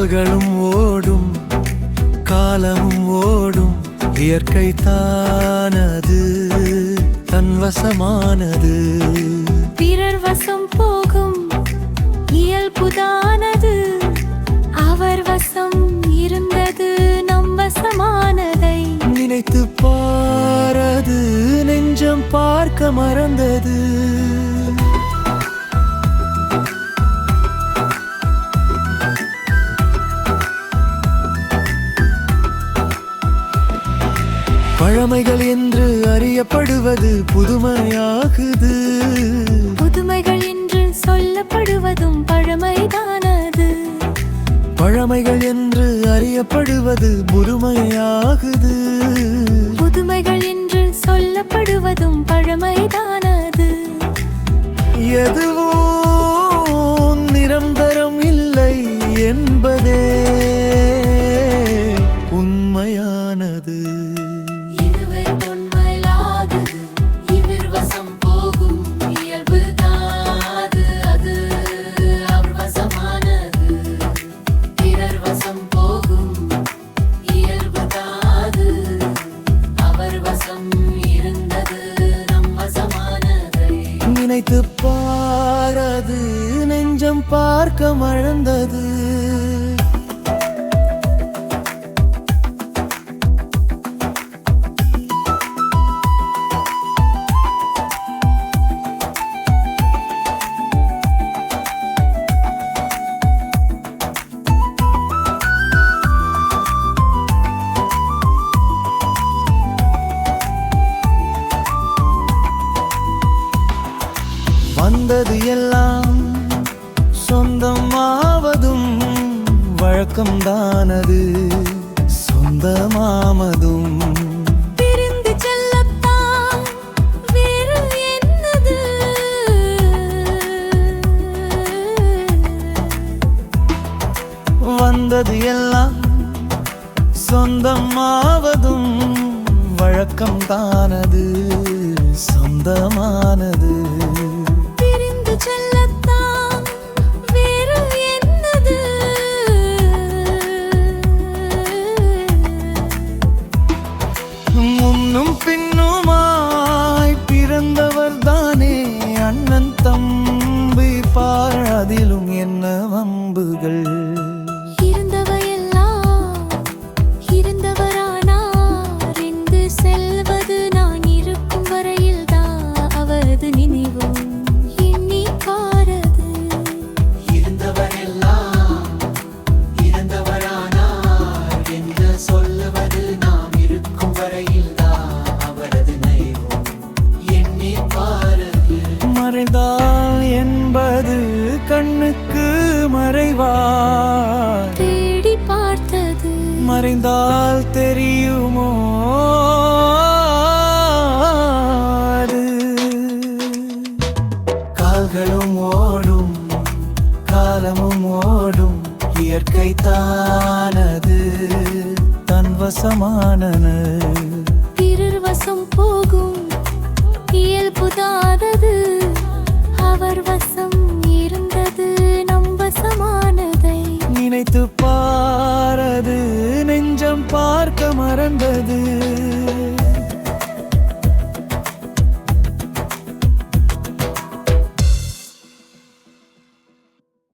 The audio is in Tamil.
கால்களும் ஓடும் காலமும் ஓடும் இயற்கை தானது தன்வசமானது. பிறர் வசம் போகும் இயல்புதானது அவர் வசம் இருந்தது நம் வசமானதை. நினைத்து பாரது நெஞ்சம் பார்க்க மறந்தது. பழமைகள் என்று அறியப்படுவது புதுமையாகுது. புதுமைகள் என்று சொல்லப்படுவதும் பழமைதானது. பழமைகள் என்று அறியப்படுவது புதுமையாகுது. புதுமைகள் என்று சொல்லப்படுவதும் பழமைதானது. எதுவோ நினைத்து பாரது. நெஞ்சம் பார்க்க மழந்தது. வழக்கம்தானது சொந்தமாமதும். பிரிந்து செல்லத்தான் வேறு என்னது? வந்தது எல்லாம் சொந்தமாவதும். வழக்கம்தானது. சொந்தமானது. மறைந்தால் என்பது கண்ணுக்கு மறைவார் தேடி பார்த்தது. மறைந்தால் தெரியுமோ? கால்களும் ஓடும் காலமும் ஓடும் இயற்கை தானது தன்வசமானன பிறர் வசம் போகும் இயல்புதானது நினைத்து